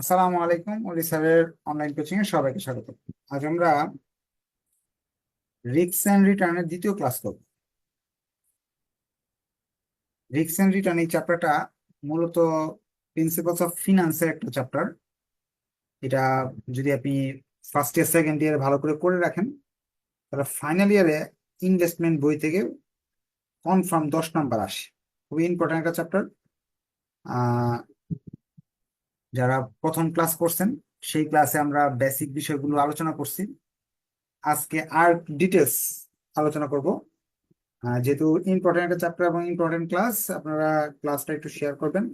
আসসালামু আলাইকুম ওলি স্যারের অনলাইন কোচিং এ সবাইকে স্বাগত। আজ আমরা রিক্স এন্ড রিটার্নের দ্বিতীয় ক্লাস করব। রিক্স এন্ড রিটার্ন এই চ্যাপ্টারটা মূলত প্রিন্সিপালস অফ ফিনান্সের একটা চ্যাপ্টার এটা যদি আপনি ফার্স্ট ইয়ার সেকেন্ড ইয়ারে ভালো করে করে রাখেন, তাহলে ফাইনাল ইয়ারে ইনভেস্টমেন্ট বই থেকে কনফার্ম দশ নাম্বার আসে। খুবই ইম্পর্টেন্ট একটা চ্যাপ্টার যারা প্রথম ক্লাস করছেন, সেই ক্লাসে আমরা বেসিক বিষয়গুলো আলোচনা করছি। আজকে আর ডিটেলস আলোচনা করব। যেহেতু ইম্পর্টেন্ট একটা চ্যাপ্টার এবং ইম্পর্টেন্ট ক্লাস আপনারা ক্লাসটা একটু শেয়ার করবেন,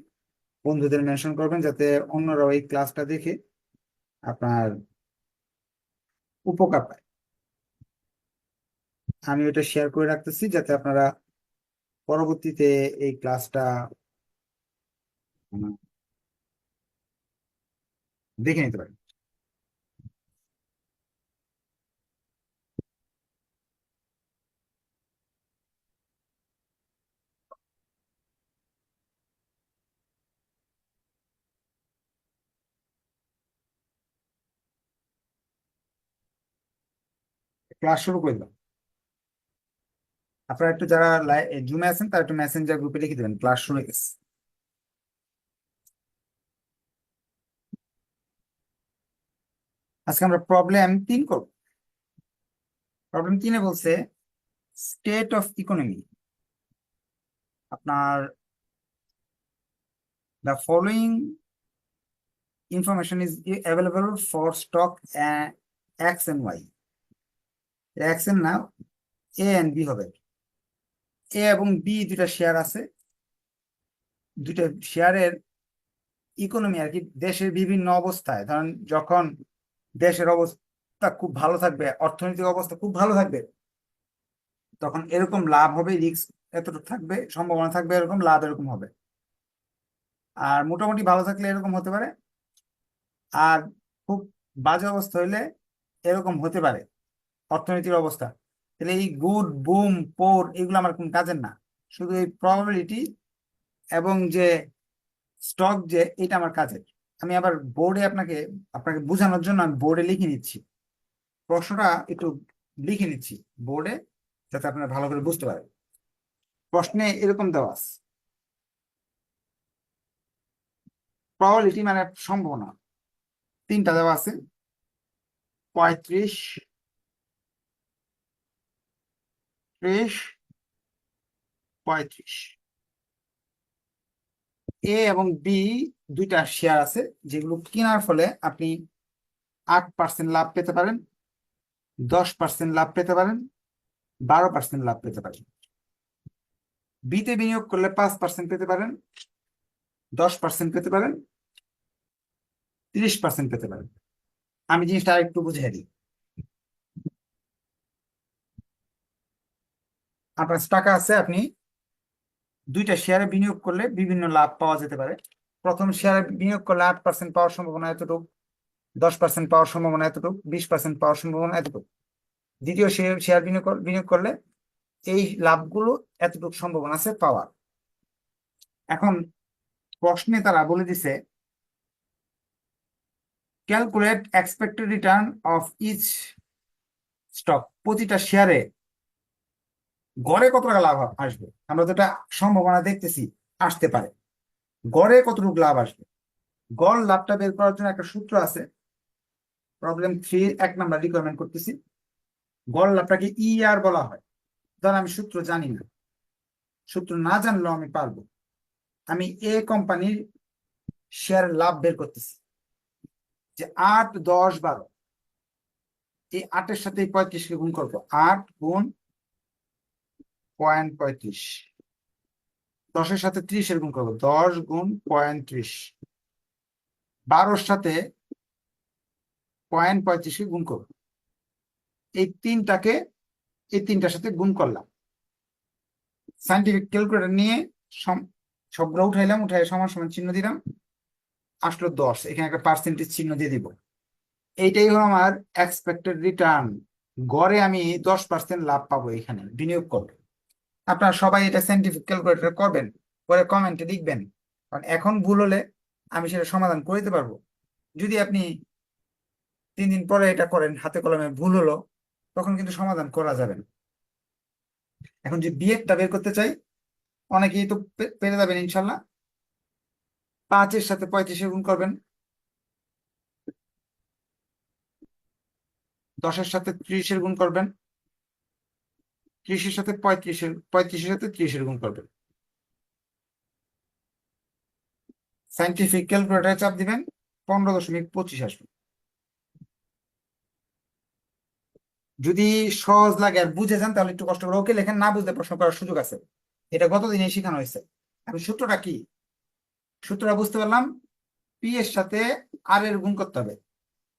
বন্ধুদের মেনশন করবেন যাতে অন্যরাও এই ক্লাসটা দেখে আপনার উপকার পায়। আমি ওটা শেয়ার করে রাখতেছি যাতে আপনারা পরবর্তীতে এই ক্লাসটা দেখে নিতে পারেন ক্লাস শুরু করে দিলাম। আপনারা একটু যারা জুমে আছেন তারা একটু মেসেঞ্জার গ্রুপে লিখে দেবেন, ক্লাস শুরু হয়ে গেছে। আজকে আমরা প্রবলেম তিন করব। প্রবলেম তিনে বলছে স্টেট অফ ইকোনমি আপনার the following information is available for stock X and Y X and না এ এন্ড বি হবে। এ এবং বি দুটা শেয়ার আছে। দুটা শেয়ারের ইকোনমি আর কি দেশের বিভিন্ন অবস্থায়। ধরেন যখন দেশের অবস্থা খুব ভালো থাকবে, অর্থনৈতিক অবস্থা খুব ভালো থাকবে। তখন এরকম লাভ হবে রিস্ক এতটুকু থাকবে, সম্ভাবনা থাকবে এরকম, লাভ এরকম হবে। আর মোটামুটি ভালো থাকলে এরকম হতে পারে। আর খুব বাজে অবস্থা হইলে এরকম হতে পারে, অর্থনীতির অবস্থা। তাহলে এই গুড, বুম, পোর এগুলো আমার কোন কাজের না। শুধু এই প্রবাবিলিটি এবং যে স্টক যে, এটা আমার কাজের। আমি আবার বোর্ডে আপনাকে আপনাকে বোঝানোর জন্য আমি বোর্ডে লিখে নিচ্ছি। প্রশ্নটা একটু লিখে নিচ্ছি বোর্ডে যাতে আপনারা ভালো করে বুঝতে পারেন। প্রশ্নে এরকম দেওয়া আছে। প্রবাবিলিটি মানে সম্ভাবনা। তিনটা দেওয়া আছে। পঁয়ত্রিশ, ত্রিশ, পঁয়ত্রিশ। এ এবং বি দুইটা শেয়ার আছে, যেগুলো কেনার ফলে আপনি আট পার্সেন্ট লাভ পেতে পারেন, দশ পার্সেন্ট লাভ পেতে পারেন, বারো পার্সেন্ট লাভ পেতে পারেন। বিতে বিনিয়োগ করলে পাঁচ পার্সেন্ট পেতে পারেন, দশ পার্সেন্ট পেতে পারেন, তিরিশ পার্সেন্ট পেতে পারেন। আমি জিনিসটা আরেকটু বুঝিয়ে দিই। আপনার টাকা আছে, আপনি দুইটা শেয়ারে বিনিয়োগ করলে বিভিন্ন লাভ পাওয়া যেতে পারে। প্রথম শেয়ারে বিনিয়োগ করলে আট পার্সেন্ট পাওয়ার সম্ভাবনা এতটুকু, দশ পার্সেন্ট পাওয়ার সম্ভাবনা এতটুকু, বিশ পার্সেন্ট পাওয়ার সম্ভাবনা এতটুকু। দ্বিতীয় শেয়ার শেয়ার বিনিয়োগ বিনিয়োগ করলে এই লাভগুলো এতটুকু সম্ভাবনা আছে পাওয়ার। এখন প্রশ্নে তারা বলে দিছে calculate expected return of each stock প্রতিটা শেয়ারে গড়ে কত টাকা লাভ আসবে? আমরা তো এটা সম্ভাবনা দেখতেছি, আসতে পারে। গড়ে কতটুকু লাভ আসবে? গড় লাভটা বের করার জন্য একটা সূত্র আছে। প্রবলেম থ্রি এক নাম্বার রিকোয়ারমেন্ট করতেছি। গড় লাভটাকে ইআর বলা হয়। ধর আমি সূত্র জানি না। সূত্র না জানলেও আমি পারব। আমি এ কোম্পানির শেয়ার লাভ বের করতেছি। যে আট, দশ, বারো। এই আটের সাথে পঁয়ত্রিশকে গুণ করব। আট গুণ পয়েন্ট পঁয়ত্রিশ। দশের সাথে ত্রিশের গুণ করব, দশ গুণ পঁয়ত্রিশ বারোর সাথে পয়েন্ট পঁয়ত্রিশকে গুণ করব। এই তিনটাকে, এই তিনটার সাথে গুণ করলাম। সাইন্টিফিক ক্যালকুলেটর নিয়ে সবগুলো উঠাইলাম উঠাই সমান সমান চিহ্ন দিলাম। আসলো দশ, এখানে একটা পার্সেন্টেজ চিহ্ন দিয়ে দিব। এইটাই হলো আমার এক্সপেক্টেড রিটার্ন গড়ে আমি দশ পার্সেন্ট লাভ পাবো এখানে, বিনিয়োগ করলে। আপনারা সবাই এটা সাইন্টিফিক ক্যালকুলেটর করবেন, পরে কমেন্টে লিখবেন। কারণ এখন ভুল হলে আমি সেটা সমাধান করে দিতে পারব। যদি আপনি তিন দিন পরে এটা করেন, হাতে কলমে ভুল হলো, তখন কিন্তু সমাধান করা যাবে না। এখন যে বিয়েরটা বের করতে চাই, অনেকেই তো পেরে যাবেন ইনশাল্লাহ। পাঁচের সাথে পঁয়ত্রিশের গুণ করবেন। দশের সাথে ত্রিশের গুণ করবেন। ত্রিশের সাথে পঁয়ত্রিশের পঁয়ত্রিশের সাথে ত্রিশের গুণ করবেন। সাইন্টিফিক ক্যালকুলেটারে চাপ দিবেন, পনেরো দশমিক পঁচিশ আসবে। যদি সহজ লাগে আর বুঝে যান, তাহলে একটু কষ্ট করে ওকে লেখেন, না বুঝলে প্রশ্ন করার সুযোগ আছে। এটা গতদিনে শেখানো হয়েছে। এখন সূত্রটা কি? সূত্রটা বুঝতে পারলাম পি এর সাথে আর এর গুণ করতে হবে।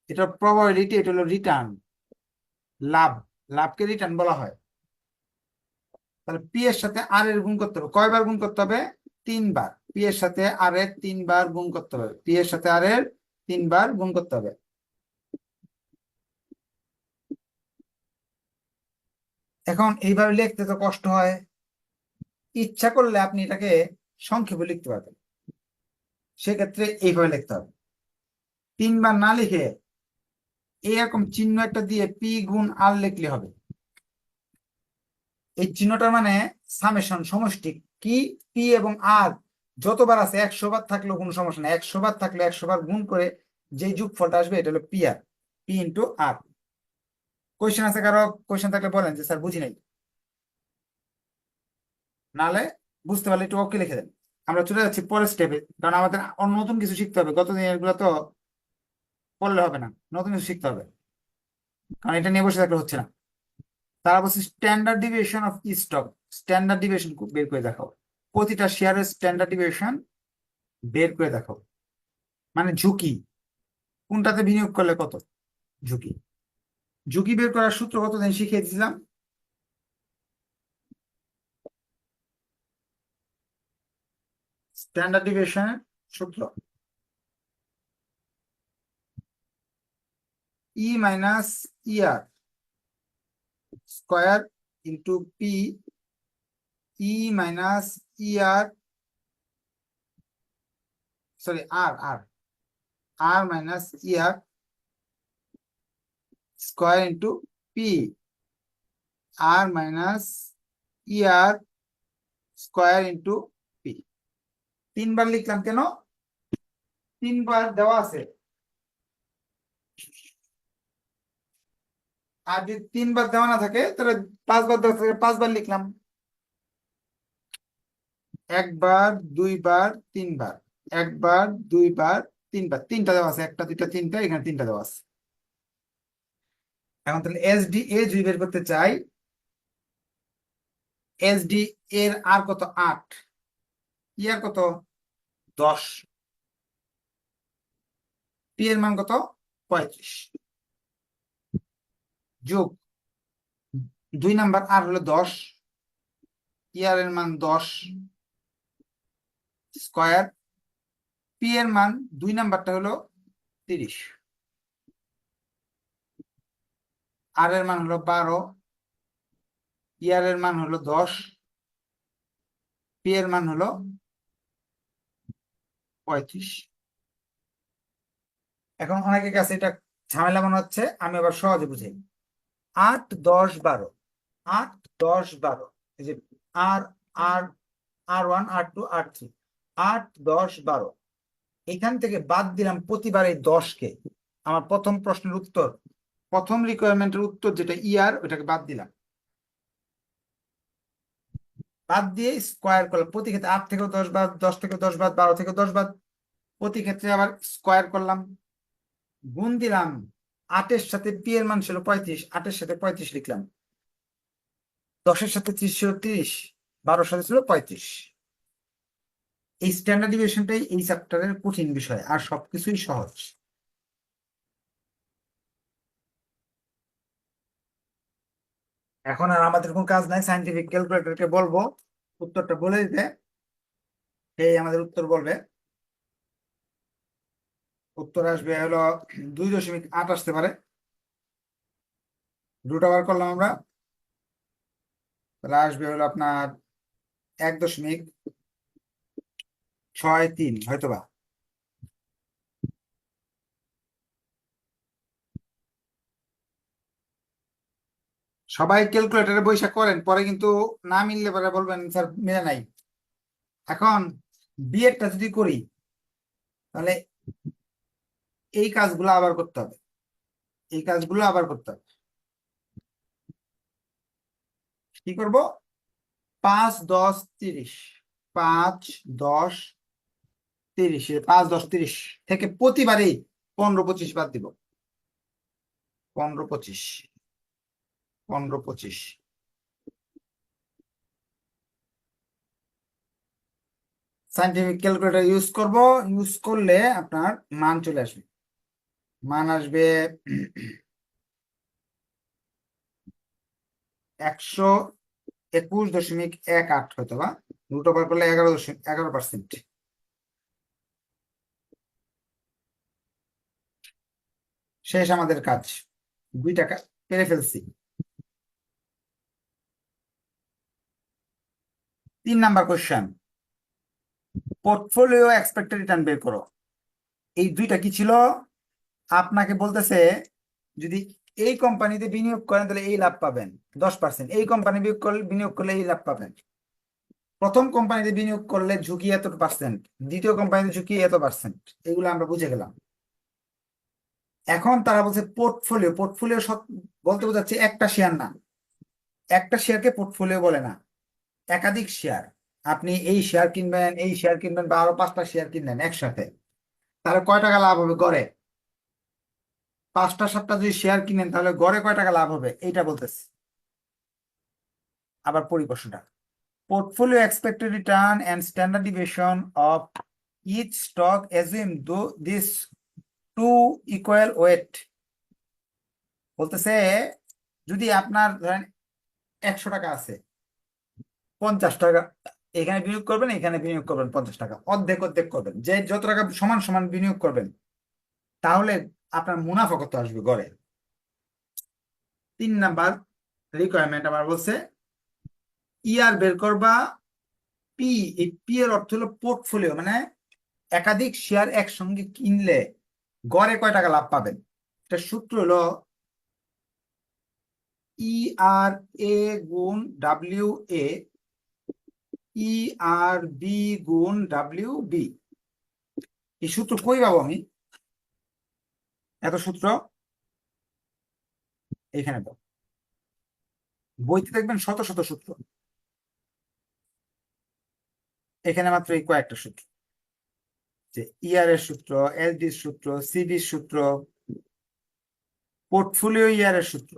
এটা প্রবাবিলিটি এটা হলো রিটার্ন লাভ। লাভকে রিটার্ন বলা হয়। তাহলে পি এর সাথে আর এর গুণ করতে হবে। কয়বার গুণ করতে হবে? তিনবার। পি এর সাথে আর এর তিনবার গুণ করতে হবে। পি এর সাথে আর এর তিনবার গুণ করতে হবে। এখন এইভাবে লিখতে তো কষ্ট হয়। ইচ্ছা করলে আপনি এটাকে সংক্ষেপে লিখতে পারবেন। সেক্ষেত্রে এইভাবে লিখতে হবে। তিনবার না লিখে এরকম চিহ্ন একটা দিয়ে পি গুণ আর লিখলে হবে। এই চিহ্নটা মানে সামেশন, সমষ্টি। কি, পি এবং আর যতবার আছে একশো বার থাকলেও কোনো সমস্যা নেই। একশো বার থাকলে একশো বার গুণ করে যে যোগফলটা আসবে, এটা হলো P R P into R question আছে কারও? কোয়েশ্চেন থাকলে বলেন যে, স্যার, বুঝি নাই। নালে বুঝতে পারলে একটু ওকে লিখে দেন। আমরা চলে যাচ্ছি পরের স্টেপে কারণ আমাদের অন্য নতুন কিছু শিখতে হবে। গত দিনেরগুলো তো পড়লে হবে না, নতুন কিছু শিখতে হবে। কারণ এটা নিয়ে বসে থাকলে হচ্ছে না। তারা বলছে standard deviation of stock standard deviation বের করে দেখাও। প্রতিটা শেয়ারের স্ট্যান্ডার্ড ডিভিয়েশন বের করে দেখাও। মানে ঝুঁকি। কোনটাতে বিনিয়োগ করলে কত? ঝুঁকি। ঝুঁকি বের করার সূত্র কতদিন শিখিয়ে দিয়েছিলাম স্ট্যান্ডার্ড ডিভিয়েশনের সূত্র। E minus ER square into P E minus ER sorry R R R minus ER square into P R minus ER square into P তিনবার লিখলাম কেন? তিনবার দেওয়া আছে। আর যদি তিনবার দেওয়া না থাকে, তাহলে পাঁচবার দেওয়া থাকে, পাঁচবার লিখলাম। একবার, দুইবার, তিনবার। একবার, দুইবার, তিনবার। তিনটা দেওয়া আছে, একটা, দুইটা, তিনটা, এখানে তিনটা দেওয়া আছে। এখন তাহলে এস ডি এ যদি বের করতে চাই এস ডি এর আর কত? আট। ইয়ার কত? দশ। পি এর মান কত? পঁয়ত্রিশ। যোগ দুই নাম্বার আর হলো দশ। ইয়ার এর মান দশ স্কয়ার। পি এর মান দুই নাম্বারটা হলো তিরিশ। আর এর মান হলো বারো। ইয়ার এর মান হলো দশ। পি এর মান হলো পঁয়ত্রিশ। এখন অনেকের কাছে এটা ঝামেলা মনে হচ্ছে, আমি আবার সহজে বুঝাই। আট দশ বারো। আট দশ বারো। এই যে R R R one, R two, R three. আট দশ বারো। এখান থেকে বাদ দিলাম প্রতিবার এই দশকে। আমার প্রথম প্রশ্নের উত্তর, প্রথম রিকোয়ারমেন্টের উত্তর যেটা ইয়ার ওটাকে বাদ দিলাম। বাদ দিয়ে স্কোয়ার করলাম। প্রতি ক্ষেত্রে আট থেকে দশ বাদ, দশ থেকে দশ বাদ, বারো থেকে দশ বাদ। প্রতি ক্ষেত্রে আবার স্কোয়ার করলাম। গুণ দিলাম আটের সাথে পি এর মান ছিল পঁয়ত্রিশ, আটের সাথে পঁয়ত্রিশ লিখলাম। দশের সাথে ত্রিশ ছিল তিরিশ, বারোর সাথে ছিল পঁয়ত্রিশ। এই স্ট্যান্ডার্ড ডিভিয়েশনটাই এই চ্যাপ্টারের কঠিন বিষয় আর সবকিছুই সহজ। এখন আর আমাদের কোনো কাজ নাই সাইন্টিফিক ক্যালকুলেটরকে বলব, উত্তরটা বলে দিতে। এই আমাদের উত্তর বলবে। উত্তর আসবে হলো দুই দশমিক আট আসতে পারে। দুটা বার করলাম আমরা। তাহলে আসবে হলো আপনার এক দশমিক ছয় তিন, হয়তোবা। সবাই ক্যালকুলেটারে বৈশাখ করেন, পরে কিন্তু না মিললে পরে বলবেন, স্যার, মিলে নাই। এখন বিয়েটা যদি করি, তাহলে এই কাজগুলো আবার করতে হবে। এই কাজগুলো আবার করতে হবে। কি করব? পাঁচ, দশ, তিরিশ। পাঁচ, দশ, তিরিশ। পাঁচ, দশ, তিরিশ থেকে প্রতিবারেই পনেরো, পঁচিশ বাদ দিব। পনেরো, পঁচিশ। পনেরো, পঁচিশ। সাইন্টিফিক ক্যালকুলেটর ইউজ করব। ইউজ করলে আপনার মান চলে আসবে। মান আসবে একশো একুশ দশমিক এক আট হয়তো বা। রুট ওভার করলে এগারো দশমিক, এগারো পার্সেন্ট শেষ আমাদের কাজ। দুই টাকা পেরে ফেলছি। তিন number question portfolio expected return বের করো। এই দুইটা কি ছিল? আপনাকে বলতেছে, যদি এই কোম্পানিতে বিনিয়োগ করেন, তাহলে এই লাভ পাবেন, দশ পার্সেন্ট এই কোম্পানি বিনিয়োগ করলে বিনিয়োগ করলে এই লাভ পাবেন। প্রথম কোম্পানিতে বিনিয়োগ করলে ঝুঁকি এত পার্সেন্ট দ্বিতীয় কোম্পানিতে ঝুঁকি এত পার্সেন্ট এগুলো আমরা বুঝে গেলাম। এখন তারা বলছে পোর্টফোলিও পোর্টফোলিও বলতে বোঝাচ্ছে একটা শেয়ার না। একটা শেয়ারকে পোর্টফোলিও বলে না। একাধিক শেয়ার আপনি এই শেয়ার কিনবেন, এই শেয়ার কিনবেন বা আরও পাঁচটা শেয়ার কিনবেন একসাথে, তাহলে কয় টাকা লাভ হবে? গড়ে। পাঁচটা, সাতটা যদি শেয়ার কিনেন, তাহলে গড়ে কয় টাকা লাভ হবে? এইটা বলতেছি। আবার পরিপ্রশ্নটা। Portfolio expected return and standard deviation of each stock assume though this two equal weight বলতেছে, যদি আপনার ধরেন একশো টাকা আছে, পঞ্চাশ টাকা, এখানে বিনিয়োগ করবেন, এখানে বিনিয়োগ করবেন পঞ্চাশ টাকা। অর্ধেক অর্ধেক করবেন। যে যত টাকা সমান সমান বিনিয়োগ করবেন তাহলে আপনার মুনাফা কত আসবে গড়ে? তিন নাম্বার রিকোয়ারমেন্ট আমার বলছে ইয়ার বের করবা পি এই পি এর অর্থ হলো পোর্টফোলিও মানে একাধিক শেয়ার একসঙ্গে কিনলে গড়ে কয় টাকা লাভ পাবেন? এটা সূত্র হলো ই আর এ গুণ W A E R B গুণ ডাব্লিউ বি এই সূত্র কই পাবো আমি? এত সূত্র এখানে পাবো বইতে দেখবেন শত শত সূত্র। এখানে মাত্র এই কয়েকটা সূত্র। যে ইআর এর সূত্র এলডির সূত্র সিবির সূত্র পোর্টফোলিও ইয়ার এর সূত্র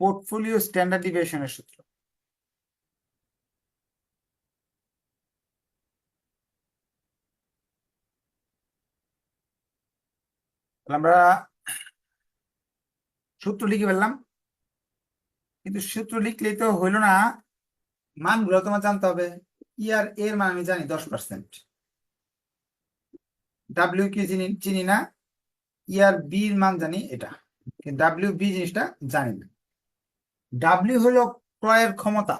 পোর্টফোলিও স্ট্যান্ডার্ড ডিভিয়েশনের সূত্র। আমরা সূত্র লিখে ফেললাম। কিন্তু সূত্র লিখলেই তো হইল না, মানগুলো তোমার জানতে হবে। ইয়ার এর মান আমি জানি দশ পার্সেন্ট ডাব্লিউ কি চিনি চিনি না? ইয়ার বির মান জানি এটা। ডাব্লিউ বি জিনিসটা জানি না। ডাব্লিউ হলো ক্রয়ের ক্ষমতা।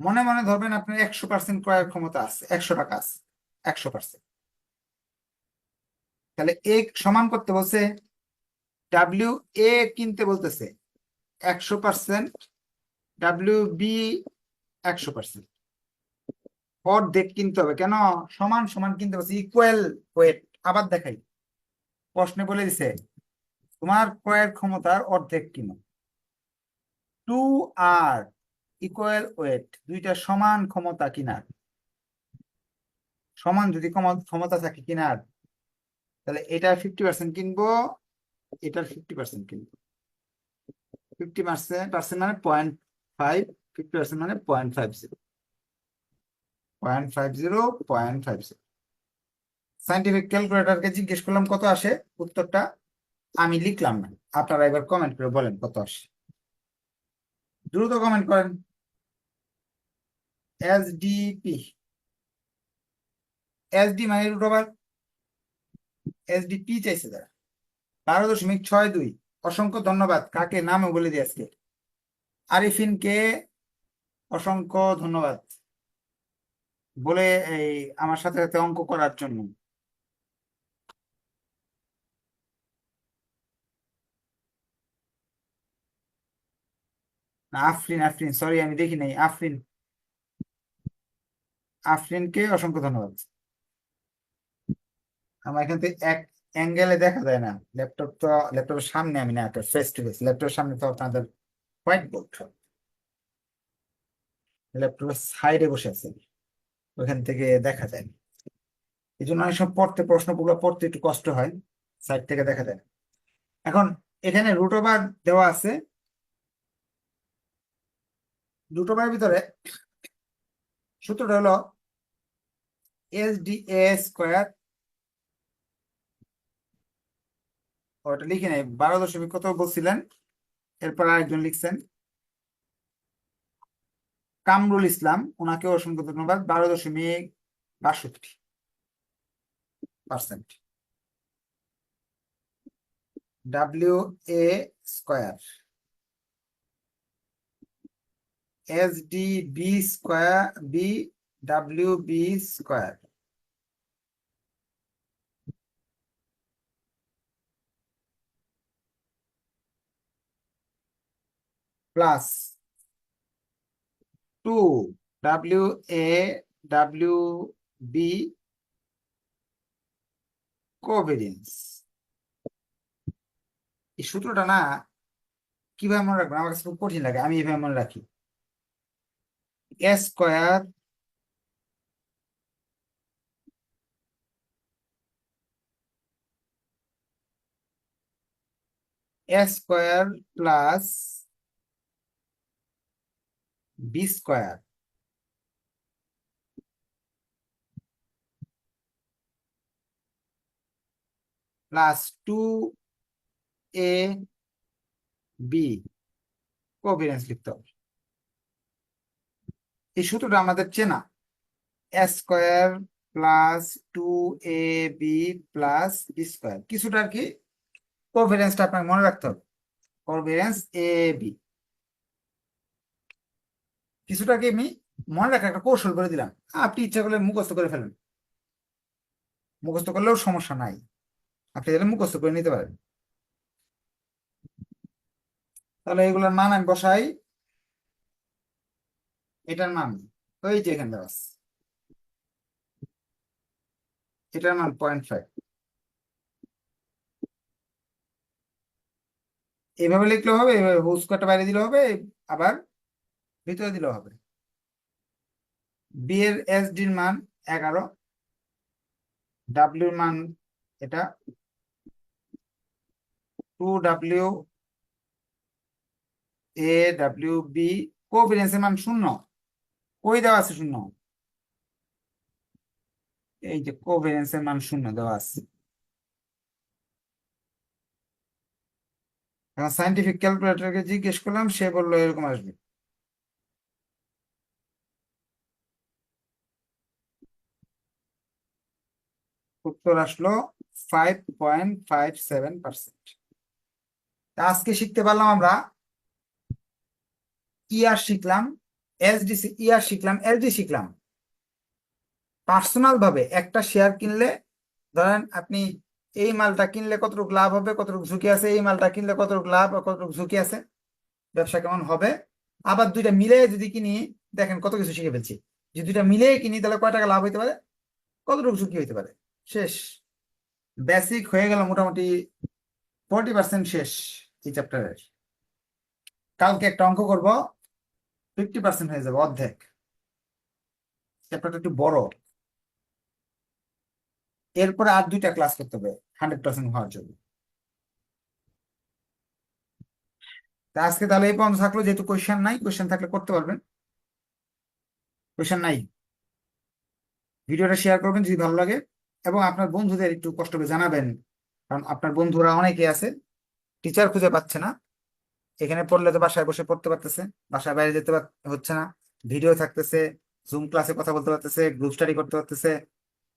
মনে মনে ধরবেন আপনার একশো পার্সেন্ট ক্রয়ের ক্ষমতা আছে, একশো টাকা আছে, একশো পার্সেন্ট তাহলে এ সমান করতে বলছে ডাব্লিউ এ কিনতে বলতেছে একশো পার্সেন্ট ডাব্লিউ বি একশো পার্সেন্ট অর্ধেক কিনতে হবে কেন? সমান সমান কিনতে বলছে ইকুয়াল ওয়েট আবার দেখাই। প্রশ্নে বলে দিছে, তোমার ক্রয়ের ক্ষমতার অর্ধেক কিনো। টু আর ইকুয়াল ওয়েট দুইটা সমান ক্ষমতা কিনার। সমান যদি ক্ষমতা থাকে কিনার তাহলে এটার ফিফটি পার্সেন্ট কিনবো, এটার ফিফটি পার্সেন্ট কিনবো। ফিফটি পার্সেন্ট মানে পয়েন্ট ফাইভ ফিফটি পার্সেন্ট মানে point five zero point five zero point five zero scientific ক্যালকুলেটরকে জিজ্ঞেস করলাম কত আসে? উত্তরটা আমি লিখলাম না। আপনারা এবার কমেন্ট করে বলেন কত আসে। দ্রুত কমেন্ট করেন। এসডিপি এসডি মানে রুট ওভার এসডিপি চাইছে তারা। বারো দশমিক ছয় দুই। অসংখ্য ধন্যবাদ। কাকে? নামও বলে দিই আজকে। আরিফিনকে অসংখ্য ধন্যবাদ। বলে এই আমার সাথে সাথে অঙ্ক করার জন্য। না, আফরিন আফরিন। সরি আমি দেখি নাই। আফরিন। আফরিনকে অসংখ্য ধন্যবাদ। আমার এখান থেকে এক অ্যাঙ্গেলে দেখা যায় না। ল্যাপটপ তো ল্যাপটপের সামনে আমি না, একটা ফেস টু ফেস ল্যাপটপের সামনে তো আপনাদের হোয়াইট বোর্ড ল্যাপটপের সাইডে বসে আছে ওখান থেকে দেখা যায় এই জন্য অনেক সময় পড়তে, প্রশ্নগুলো পড়তে একটু কষ্ট হয়। সাইড থেকে দেখা যায় এখন এখানে রুট ওভার দেওয়া আছে। রুট ওভারের ভিতরে সূত্রটা হলো এস ডি এ স্কোয়ার ওটা লিখে নেই, বারো দশমিক কত বলছিলেন? এরপর আরেকজন লিখছেন, কামরুল ইসলাম ওনাকে অসংখ্য ধন্যবাদ, বারো দশমিক বাষট্টি percent. W A square. S D B square, B W B square. Plus two W A W B covariance এই সূত্রটা না কীভাবে মনে রাখবেন? আমার কাছে খুব কঠিন লাগে, আমি এভাবে মনে রাখি। A square A square plus B square plus two A B covariance লিখতে হবে। এই সূত্রটা আমাদের চেনা। Square plus two A B plus B square কিছুটা আর কি কোভিডেন্সটা আপনাকে মনে রাখতে হবে। কোভিডেন্স এ বি কিছুটা কি আমি মনে রাখার একটা কৌশল করে দিলাম। আপনি ইচ্ছা করলে মুখস্থ করে ফেলেন। মুখস্থ করলেও সমস্যা নাই। আপনি তাহলে মুখস্থ করে নিতে পারেন। তাহলে এগুলোর মান আমি বসাই। এটার মান, ওই যে এখানে দেওয়া এটার মান পয়েন্ট ফাইভ এভাবে লিখলে হবে, এভাবে হোল স্কোয়ারটা বাইরে দিলে হবে, আবার ভিতরে দিলেও হবে। বি এর এস ডির মান এগারো ডাব্লিউর মান এটা two W A W B কোভিডেন্সের মান শূন্য। কই দেওয়া আছে শূন্য? এই যে কোভিডেন্সের মান শূন্য দেওয়া আছে। সাইন্টিফিক ক্যালকুলেটরকে জিজ্ঞেস করলাম, সে বলল এরকম আসবে। উত্তর আসলো ফাইভ আজকে শিখতে পারলাম আমরা ইয়ার শিখলাম এসডিসি ইয়ার শিখলাম এলডি শিখলাম। পার্সোনাল ভাবে একটা শেয়ার কিনলে, ধরেন আপনি এই মালটা কিনলে কতটুকু লাভ হবে, কতটুকু ঝুঁকি আছে, এই মালটা কিনলে কতটুকু লাভ কতটুকু ঝুঁকি আছে, ব্যবসা কেমন হবে। আবার দুইটা মিলে যদি কিনি, দেখেন কত কিছু শিখে ফেলছি। যদি দুইটা মিলে কিনি, তাহলে কয় টাকা লাভ হইতে পারে? কতটুকু ঝুঁকি হইতে পারে? শেষ। বেসিক হয়ে গেল মোটামুটি ফোরটি পার্সেন্ট শেষ এই চ্যাপ্টারের কালকে একটা অঙ্ক করব ফিফটি পার্সেন্ট হয়ে যাবে অর্ধেক। চ্যাপ্টারটা একটু বড়। এরপরে আর দুইটা ক্লাস করতে হবে হান্ড্রেড পার্সেন্ট হওয়ার জন্য। আজকে তাহলে এই পর্যন্ত থাকল, যেহেতু কোয়েশ্চেন নাই কোয়েশ্চেন থাকলে করতে পারবেন। কোয়েশ্চেন নাই। ভিডিওটা শেয়ার করবেন, যদি ভালো লাগে। এবং আপনার বন্ধুদের একটু কষ্ট করে জানাবেন, কারণ আপনার বন্ধুরা অনেকে আছে টিচার খুঁজে পাচ্ছে না। এখানে পড়লে তো বাসায় বসে পড়তে পারতেছে বাসায় বাইরে যেতে হচ্ছে না। ভিডিও থাকতেছে জুম ক্লাসে কথা বলতে পারতেছে গ্রুপ স্টাডি করতে পারতেছে।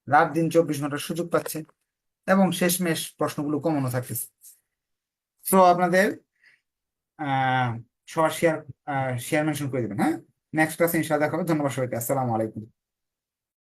রাত দিন চব্বিশ ঘণ্টার সুযোগ পাচ্ছে এবং শেষমেশ প্রশ্নগুলো কমনও থাকতেছে। সো আপনাদের, আহ, সবার শেয়ার শেয়ার মেনশন করে দেবেন হ্যাঁ? নেক্সট ক্লাসে ইনশাআল্লাহ দেখা ধন্যবাদ সবাইকে। আসসালামু আলাইকুম।